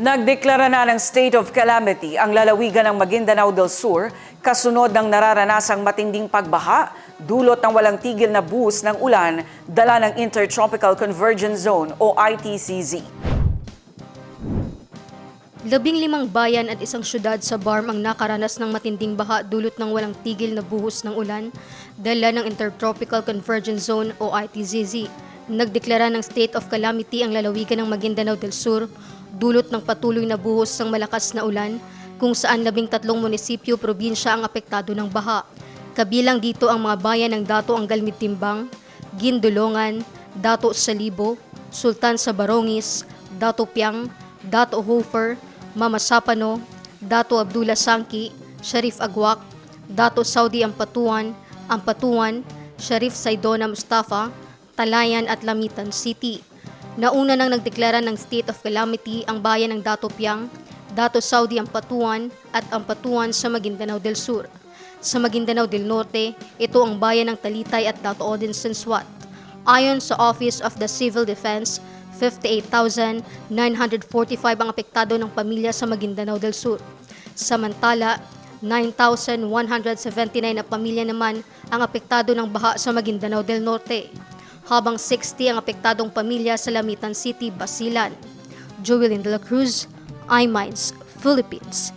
Nagdeklara na ng state of calamity ang lalawigan ng Maguindanao del Sur kasunod ng nararanasang matinding pagbaha, dulot ng walang tigil na buhos ng ulan, dala ng Intertropical Convergence Zone o ITCZ. Labing limang bayan at isang syudad sa Barm ang nakaranas ng matinding baha dulot ng walang tigil na buhos ng ulan, dala ng Intertropical Convergence Zone o ITZZ. Nagdeklara ng state of calamity ang lalawigan ng Maguindanao del Sur, dulot ng patuloy na buhos ng malakas na ulan, kung saan labing tatlong munisipyo probinsya ang apektado ng baha. Kabilang dito ang mga bayan ng Dato Anggal Timbang, Gindulongan, Dato Salibo, Sultan sa Barongis, Dato Piang, Dato Hofer, Mama Sapano, Dato Abdullah Sangki, Sharif Agwak, Dato Saudi Ampatuan, Ampatuan, Sharif Saidona Mustafa, Talayan at Lamitan City. Nauna nang nagdeklara ng state of calamity ang bayan ng Dato Piang, Dato Saudi Ampatuan at Ampatuan sa Maguindanao del Sur. Sa Maguindanao del Norte, ito ang bayan ng Talitay at Dato Odin Sensuat. Ayon sa Office of the Civil Defense, 58,945 ang apektado ng pamilya sa Maguindanao del Sur. Samantala, 9,179 na pamilya naman ang apektado ng baha sa Maguindanao del Norte, habang 60 ang apektadong pamilya sa Lamitan City, Basilan. Joelyn de la Cruz, iMinds, Philippines.